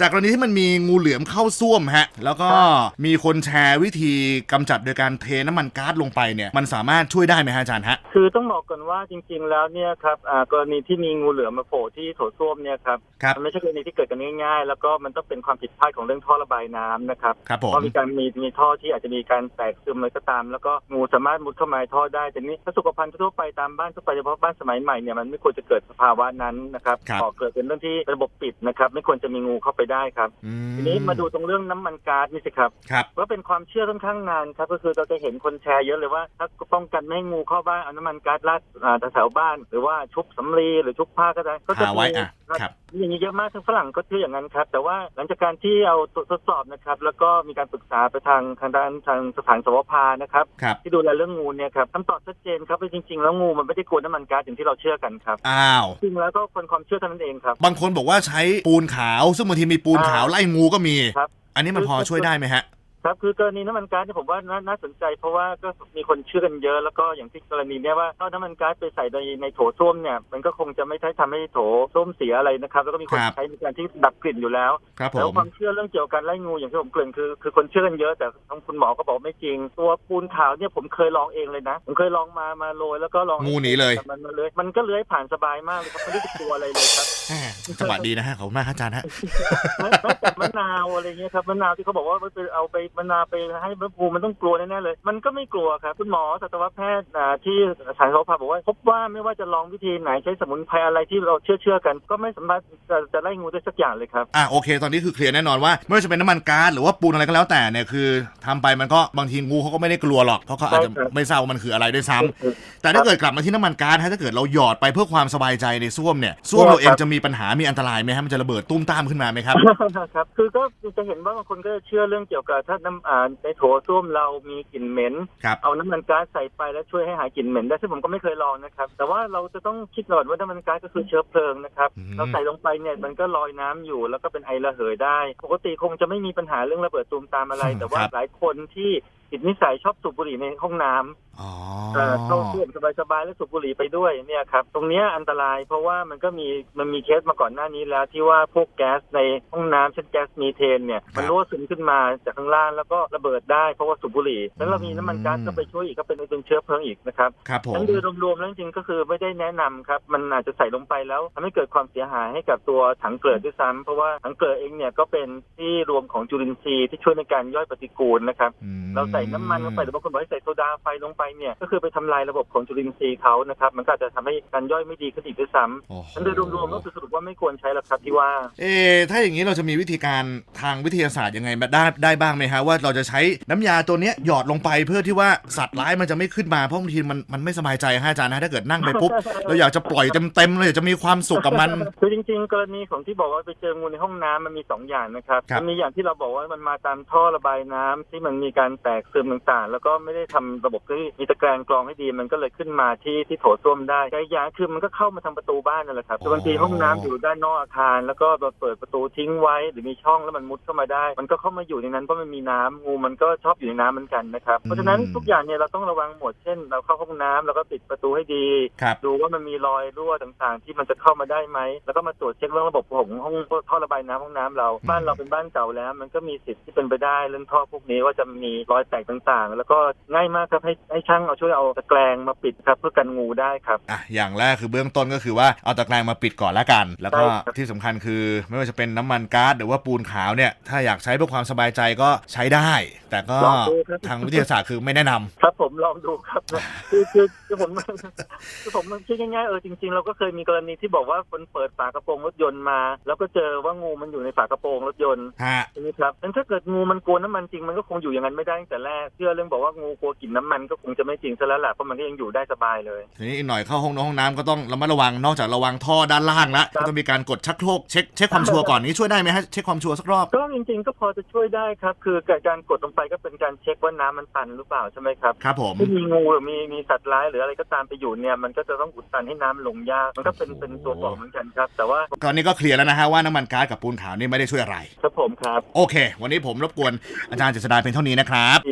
จากกรณีที่มันมีงูเหลือมเข้าซ่วมฮะ แล้วก็มีคนแชร์วิธีกำจัดโดยการเทน้ำมันก๊าซลงไปเนี่ย มันสามารถช่วยได้ไหมฮะอาจารย์ฮะ คือต้องบอกก่อนว่าจริง ๆ แล้วเนี่ยครับอ่ากรณีที่มีงูเหลือมมาโผล่ที่โถส้วมเนี่ยครับครับ มันไม่ใช่กรณีที่เกิดกันง่ายๆ แล้วก็มันต้องเป็นความผิดพลาดของเรื่องท่อระบายน้ำนะครับครับผม เพราะมีการมีมีท่อที่อาจจะมีการแตกซึมอะไรก็ตาม แล้วก็งูสามารถมุดเข้ามาในท่อได้แต่นี้ถ้าสุขภัณฑ์ทั่วไปตามบ้านทั่วไปเฉพาะบ้านสมัยใหม่เนี่ยมันไม่ควรจะเกิดสภาวะนั้นนะครับครับ ก่อเกิดเป็นเรื่องที่ระบบปิดนะครับไม่ควรจะมีงูเข้าไปได้ครับอืทีนี้มาดูตรงเรื่องน้ำมันก๊าซนี่สิครับครับว่าเป็นความเชื่อค่อนข้างนานครับ ก็คือเราจะเห็นคนแชร์เยอะเลยว่า ถ้าป้องกันไม่ให้งูเข้าบ้านเอาน้ำมันก๊าซราดอ่าแถวๆบ้าน หรือว่าชุบสำลีหรือชุบผ้าก็ได้ก็จะหาไว้อะ ครับมีอย่างนี้เยอะมากทางฝรั่งก็เชื่ออย่างนั้นครับ แต่ว่าหลังจากการที่เอาทดสอบนะครับ แล้วก็มีการปรึกษาไปทางทางด้านทางสถานสวพานะครับครับ ที่ดูแลเรื่องงูเนี่ยครับคำตอบชัดเจนครับว่าจริง ๆ แล้วงูมันไม่ได้กลัวน้ำมันก๊าซอย่างที่เราเชื่อกันครับอ้าวจริงแล้วก็คนความเชื่อเท่านั้นเองครับ บางคนบอกว่าใช้ปูนขาว ซึ่งบางทีมีปูนขาวไล่งูก็มีครับอันนี้มันพอช่วยได้ไหมฮะ ครับคือกรณีน้ำมันก๊าซเนี่ยผมว่านาน่าสนใจ เพราะว่าก็มีคนเชื่อกันเยอะแล้วก็อย่างที่กรณีเนี้ยว่าถ้าน้ำมันก๊าซไปใส่ในในโถส้วมเนี่ยมันก็คงจะไม่ใช่ทำให้โถส้วมเสียอะไรนะครับแล้วก็มีคนครับใช้ในการที่ดับกลิ่นอยู่แล้วครับผแล้วมความเชื่อเรื่องเกี่ยวกับการไล่งูอย่างที่ผมเกริ่นคือคือคนเชื่อกันเยอะแต่ทางคุณหมอก็บอกไม่จริง ตัวปูนขาวเนี่ยผมเคยลองเองเลยนะ ผมเคยลองมามาโรยแล้วก็ลองงูหนีเลยมันมาเลยมันก็เลื้อยผ่านสบายมากเลยครับไม่ได้กลัวอะไรเลยครับ แหมจังหวะดีนะฮะขอบคุณมากครับอาจารย์ฮะแม้แต่มะนาวอะไรเงี้ยครับมะนาวที่เขาบอกว่าไปเอาไปมะนาวไปให้มะพูมันต้องกลัวแน่ๆเลย มันก็ไม่กลัวครับคุณหมอสัตวแพทย์อ่าที่สถานสุขภาพบอกว่า พบว่าไม่ว่าจะลองวิธีไหนใช้สมุนไพรอะไรที่เราเชื่อเชื่อๆกัน ก็ไม่สามารถจะจะไล่งูได้สักอย่างเลยครับอะโอเค ตอนนี้คือเคลียร์แน่นอนว่าไม่ว่าจะเป็นน้ำมันก๊าซหรือว่าปูนอะไรก็แล้วแต่เนี่ยคือทำไปมันก็บางทีงูเขาก็ไม่ได้กลัวหรอกเพราะเขาอาจจะใช่ครับไม่ทราบว่ามันคืออะไรด้วยซ้ำแต่ถ้าเกิดกลับมาที่น้ำมันก๊าซฮะถ้าเกิดเราหยอดไปเพื่อความสบายใจในส้วมเนี่ยส้วมเราเองจะมีปัญหามีอันตรายไหมฮะมันจะระเบิดตุ้มตามขึ้นมาไหมครับครับคือก็จะเห็นว่าบางคนก็จะเชื่อเรื่องเกี่ยวกับถ้าน้ำอ่าในโถส้วมเรามีกลิ่นเหม็น ครับ เอาน้ำมันก๊าซใส่ไปแล้วช่วยให้หายกลิ่นเหม็นได้ซึ่งผมก็ไม่เคยลองนะครับ แต่ว่าเราจะต้องคิดก่อนว่าน้ำมันก๊าซก็คือเชื้อเพลิงนะครับ อืม เราใส่ลงไปเนี่ยมันก็ลอยน้ำอยู่ แล้วก็เป็นไอระเหยได้ ปกติคงจะไม่มีปัญหาเรื่องระเบิดตูมตามอะไรแต่ว่าหลายคนที่ ติดนิสัยชอบสูบบุหรี่ในห้องน้ำอ๋อเอ่อเข้าร่วมสบายๆแล้วสูบบุหรี่ไปด้วยเนี่ยครับตรงเนี้ยอันตรายเพราะว่ามันก็มีมันมีเคสมาก่อนหน้านี้แล้วที่ว่าพวกแก๊สในห้องน้ำเช่นแก๊สมีเทนเนี่ยมันรั่วซึมขึ้นมาจากข้างล่างแล้วก็ระเบิดได้เพราะว่าสูบบุหรี่แล้วเรามีน้ำมันก๊าซก็ไปช่วยอีกก็เป็นเป็นเชื้อเพลิงอีกนะครับครับผมนั้นโดยรวมๆแล้วจริงๆก็คือไม่ได้แนะนำครับมันอาจจะใส่ลงไปแล้วทำให้เกิดความเสียหายให้กับตัวถังเกลือด้วยซ้ำเพราะว่าถังเกลือเองเนี่ยก็เป็นที่รวมของจุลินทรีย์ที่ช่วยในการย่อยปฏิกูลนะครับอืมเราใส่น้ำมันลงไปหรือบางคนบอกให้ใส่โซดาไฟลงไปเนี่ยก็คือไปทำลายระบบของจุลินทรีย์เขานะครับมันก็อาจจะทำให้การย่อยไม่ดีขึ้นอีกด้วยซ้โอ้โหำนั้นโดยรวมๆก็คือสรุปว่าไม่ควรใช้แล้วครับที่ว่า เอ๊ะถ้าอย่างนี้เราจะมีวิธีการทางวิทยาศาสตร์ยังไงมาได้ได้บ้างไหมฮะว่าเราจะใช้น้ำยาตัวเนี้ยหยอดลงไปเพื่อที่ว่าสัตว์ร้ายมันจะไม่ขึ้นมาเพราะบางทีมันมันไม่สบายใจฮะอาจารย์นะถ้าเกิดนั่งไปปุ๊บเราอยากจะปล่อยเต็มๆเราอยากจะมีความสุขกับมันคือจริง ๆ กรณีของที่บอกว่าไปเจองูในห้องน้ำมันมีสองอย่างนะครับครับมันมีอย่างที่เราบอกว่ามันมาตามท่อระบายน้ำที่มันมีการแตกซึมต่างๆ แล้วก็ไม่ได้ทำระบบที่มีตะแกรงกรองให้ดี มันก็เลยขึ้นมาที่ที่โถส้วมได้แต่อีกอย่างคือมันก็เข้ามาทางประตูบ้านนั่นแหละครับแต่บางทีห้องน้ำอยู่ด้านนอกอาคาร แล้วก็เราเปิดประตูทิ้งไว้ หรือมีช่องแล้วมันมุดเข้ามาได้ มันก็เข้ามาอยู่ในนั้นเพราะมันมีน้ำงูมันก็ชอบอยู่ในน้ำเหมือนกันนะครับเพราะฉะนั้นทุกอย่างเนี่ยเราต้องระวังหมดเช่น เราเข้าห้องน้ำเราก็ปิดประตูให้ดีครับดูว่ามันมีรอยรั่วต่างๆ ที่มันจะเข้ามาได้ไหมแล้วก็มาตรวจเช็คเรื่องระบบของห้องท่อระบายน้ำห้องน้ำเราบ้านเราเป็นบ้านเก่าแล้ว มันก็มีสิทธิ์ที่เป็นไปได้เรื่องท่อพวกนี้ว่าจะมีรอยแตกต่างๆ แล้วก็ง่ายมากครับให้ให้ช่างเอาช่วยเอาตะแกรงมาปิดครับเพื่อกันงูได้ครับอะอย่างแรกคือเบื้องต้นก็คือว่าเอาตะแกรงมาปิดก่อนละกัน แล้วก็ใช่ครับที่สำคัญคือไม่ว่าจะเป็นน้ำมันก๊าซหรือว่าปูนขาวเนี่ยถ้าอยากใช้เพื่อความสบายใจก็ใช้ได้ แต่ก็ลองดูครับทางวิทยาศาสตร์คือไม่แนะนำครับผมลองดูครับคือคือคือผมคือผมคิดง่ายๆเออจริงๆ เราก็เคยมีกรณีที่บอกว่าคนเปิดฝากระโปรงรถยนต์มา แล้วก็เจอว่างูมันอยู่ในฝากระโปรงรถยนต์ฮะใช่ไหมครับงั้นถ้าเกิดงูมันกลัวน้ำมันจริงมันก็คงอยู่อย่างนั้นไม่ได้ตั้งแต่แรกเชื่อเรื่องบอกว่างูกลัวกลิ่นน้ำมันก็คงจะไม่จริงซะแล้วแหละเพราะมันก็ยังอยู่ได้สบายเลย ทีนี้อีกหน่อยเข้าห้องน้ำห้องน้ำก็ต้องระมัดระวังนอกจากระวังท่อด้านล่างแล้วครับก็ต้องมีการกดชักโครกเช็คเช็คความชัวร์ก่อนนี้ช่วยได้ไหมฮะเช็คความชัวร์สักรอบ ก็จริงๆ ก็พอจะช่วยได้ครับ คือการกดลงไปก็เป็นการเช็คว่าน้ำมันตันหรือเปล่าใช่ไหมครับครับผม ถ้ามีงูหรือมีมีสัตว์ร้ายหรืออะไรก็ตามไปอยู่เนี่ยมันก็จะต้องอุดตันให้น้ำลงยากมันก็เป็นโอ้โห เป็นตัวบอกเหมือนกันครับ แต่ว่าตอนนี้ก็เคลียร์แล้วนะฮะว่าน้ำมันก๊าซกับปูนขาวนี่ไม่ได้ช่วยอะไร ครับผมครับ โอเค วันนี้ผมรบกวนอาจารย์เจษดาเพียงเท่านี้นะครับ ดี